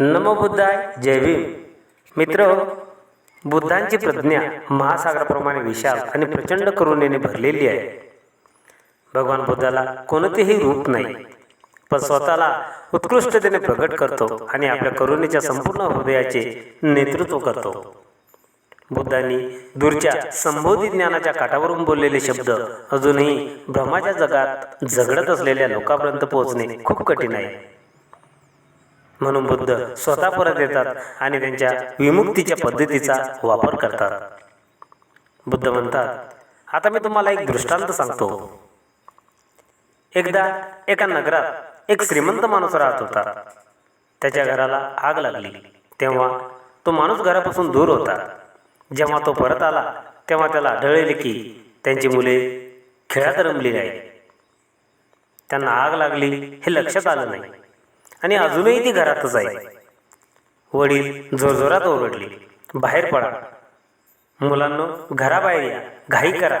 नमो बुद्धाय जय भीम. मित्र बुद्धांची प्रज्ञा महासागराप्रमाणे विशाल आणि प्रचंड करुणेने भरलेली आहे. भगवान बुद्धाला कोणतेही रूप नाही पण स्वतःला उत्कृष्टतेने प्रकट करतो आणि आपल्या करुणेच्या संपूर्ण हृदयाचे नेतृत्व करतो. बुद्धांनी दूरच्या संबोधी ज्ञानाच्या काठावरून बोललेले शब्द अजूनही भ्रमाच्या जगात झगडत असलेल्या लोकांपर्यंत पोहोचणे खूप कठीण आहे. म्हणून बुद्ध स्वतः परत येतात आणि त्यांच्या विमुक्तीच्या पद्धतीचा वापर करतात. बुद्ध म्हणतात आता मी तुम्हाला एक दृष्टांत सांगतो. एकदा एका नगरात एक श्रीमंत माणूस राहत होता. त्याच्या घराला आग लागली. तेव्हा तो माणूस घरापासून दूर होता. जेव्हा तो परत आला तेव्हा त्याला आढळले की त्यांची मुले खेळात रमली नाही त्यांना आग लागली हे लक्षात आलं नाही. आणि अजूनही ती घरातच आहे वडील जोरजोरात ओरडले बाहेर पडा. मुलांना घराबाहेर या. घाई करा.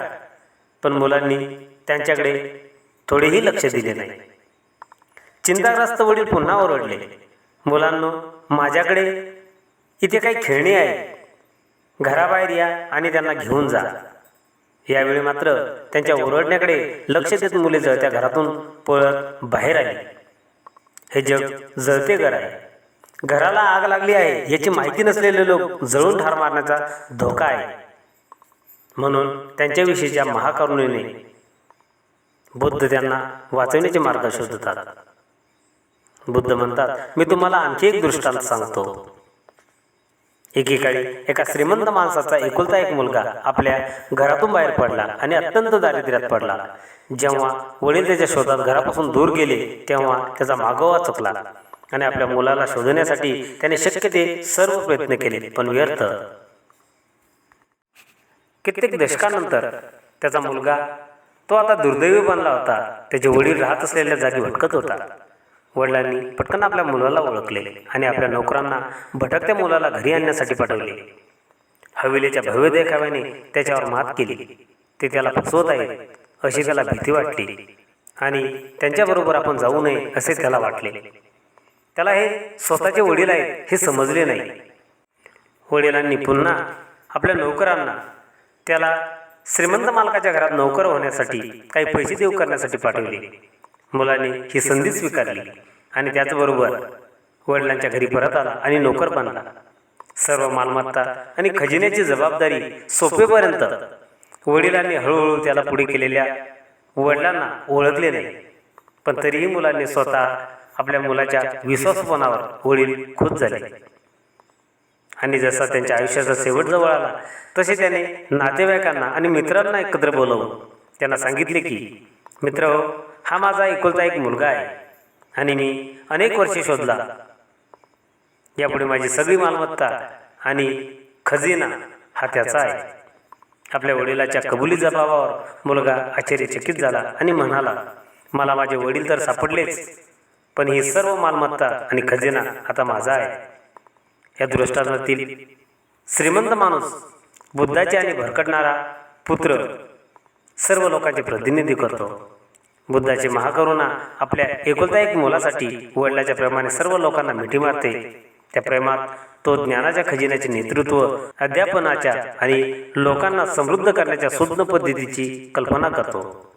पण मुलांनी त्यांच्याकडे थोडेही लक्ष दिले नाही. चिंताग्रस्त वडील पुन्हा ओरडले मुलांनो माझ्याकडे इथे काही खेळणी आहे घराबाहेर या आणि त्यांना घेऊन जा. यावेळी मात्र त्यांच्या ओरडण्याकडे लक्ष देत मुले जळत्या घरातून पळत बाहेर आली. हे जग जळते घर आहे. घराला आग लागली आहे याची माहिती नसलेले लोक जळून ठार मारण्याचा धोका आहे. म्हणून त्यांच्याविषयीच्या महाकरुणेने बुद्ध त्यांना वाचवण्याचे मार्ग शोधतात. बुद्ध म्हणतात मी तुम्हाला आणखी एक दृष्टांत सांगतो. एकेकाळी एका श्रीमंत माणसाचा एकुलता एक मुलगा आपल्या घरातून बाहेर पडला आणि अत्यंत दारिद्र्यात पडला. जेव्हा वडील त्याच्या शोधात घरापासून दूर गेले तेव्हा त्याचा मागोवा चुकला आणि आपल्या मुलाला शोधण्यासाठी त्याने शक्य ते सर्व प्रयत्न केले पण व्यर्थ. कित्येक दशकानंतर त्याचा मुलगा तो आता दुर्दैवी बनला होता. त्याचे वडील राहत असलेल्या जागी भटकत होता. वडिलांनी पटकन आपल्या मुलाला ओळखले आणि आपल्या नोकरांना भटकत्या मुलाला घरी आणण्यासाठी पाठवले. हवेलीच्या भव्य देखाव्याने त्याच्यावर मात केली. ते त्याला फसवत आहेत अशी त्याला भीती वाटली आणि त्यांच्याबरोबर आपण जाऊ नये असे त्याला वाटले. त्याला हे स्वतःचे वडील आहेत हे समजले नाही. वडिलांनी पुन्हा आपल्या नोकरांना त्याला श्रीमंत मालकाच्या घरात नोकर होण्यासाठी काही पैसे देऊ करण्यासाठी पाठवले. मुलाने ही संधी स्वीकारली आणि त्याचबरोबर वडिलांच्या घरी परत आला आणि नोकर बनला. सर्व मालमत्ता आणि खजिन्याची जबाबदारी सोपेपर्यंत. वडिलांनी हळूहळू त्याला पुढे केलेल्या वडिलांना ओळखले नाही. पण तरीही मुलांनी स्वतः आपल्या मुलाच्या विश्वासपणावर वडील खुश झाले. आणि जसा त्यांच्या आयुष्याचा शेवट जवळ आला तसे त्याने नातेवाईकांना आणि मित्रांना एकत्र बोलवून त्यांना सांगितले की मित्र हा माझा एकुलता एक मुलगा आहे. आणि मी अनेक वर्षे शोधला. यापुढे माझी सगळी मालमत्ता आणि खजिना हा त्याचा आहे. आपल्या वडिलाच्या कबुली जबाबावर मुलगा आश्चर्यचकित झाला आणि म्हणाला मला माझे वडील तर सापडलेच पण ही सर्व मालमत्ता आणि खजिना आता माझा आहे. या दृष्टांतातील श्रीमंत माणूस बुद्धाचे आणि भरकटणारा पुत्र सर्व लोकांचे प्रतिनिधी करतो. बुद्धाची महाकरुणा आपल्या एकुलता एक मुलासाठी वडिलाच्या प्रेमाने सर्व लोकांना मिठी मारते. त्या प्रेमात तो ज्ञानाच्या खजिन्याचे नेतृत्व अध्यापनाच्या आणि लोकांना समृद्ध करण्याच्या सुज्ञ पद्धतीची कल्पना करतो.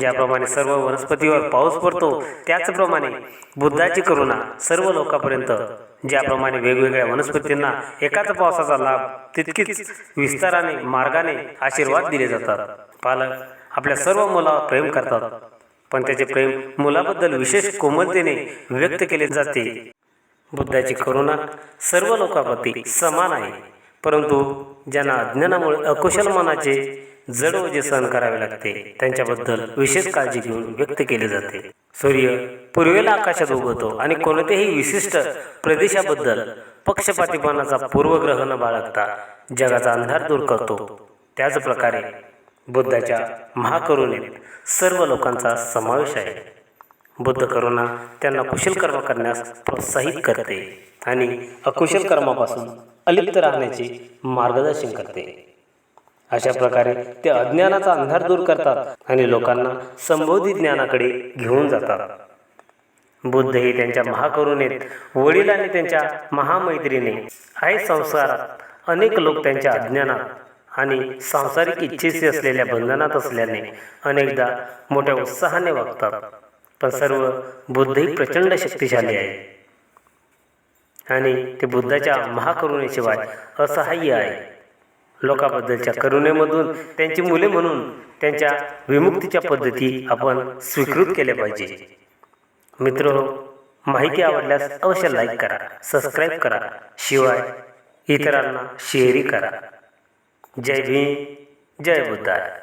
ज्याप्रमाणे सर्व वनस्पतीवर पाऊस पडतो त्याचप्रमाणे बुद्धाची करुणा सर्व लोकांपर्यंत ज्याप्रमाणे वेगवेगळ्या वनस्पतींना एकाच पावसाचा लाभ तितकीच विस्ताराने मार्गाने आशीर्वाद दिले जातात. पालक आपल्या सर्व मुलावर प्रेम करतात. पण त्याचे प्रेम मुलाबद्दल विशेष कोमलतेने व्यक्त केले जाते. बुद्धाची करुणा सर्व लोकांप्रती समान आहे. परंतु ज्यांना अज्ञानामुळे अकुशल मनाचे जड ओझे सहन करावे लागते त्यांच्याबद्दल विशेष काळजी घेऊन व्यक्त केले जाते. सूर्य पूर्वेला आकाशात उगवतो आणि कोणत्याही विशिष्ट प्रदेशाबद्दल पक्षपातीपणाचा पूर्वग्रह न बाळगता जगाचा अंधार दूर करतो. त्याच प्रकारे बुद्धाच्या महाकरुणेत सर्व लोकांचा समावेश आहे. बुद्ध करुणा त्यांना कुशल कर्म करण्यास प्रोत्साहित करते आणि अकुशल कर्मापासून अलिप्त राहण्याचे मार्गदर्शन करते. अशा प्रकारे ते अज्ञानाचा अंधार दूर करतात आणि लोकांना संबोधित ज्ञानाकडे घेऊन जातात. बुद्ध हे त्यांच्या महाकरुणेत वडील आणि त्यांच्या महामैत्रीने आहे संसारात अनेक लोक त्यांच्या अज्ञानात आणि सांसारिक इच्छेशी असलेल्या बंधनात असल्याने अनेकदा मोठ्या उत्साहाने वागतात. पण सर्व बुद्धही प्रचंड शक्तिशाली आहे. आणि ते बुद्धाच्या महाकरुणेशिवाय असहाय्य आहे. लोकाबद्दलच्या करुणेमधून त्यांची मुले म्हणून त्यांच्या विमुक्तीच्या पद्धती आपण स्वीकृत केल्या पाहिजे. मित्र माहिती आवडल्यास अवश्य लाईक करा सबस्क्राईब करा. शिवाय इतरांना शेअरही करा. जय भीम जय बुद्धाय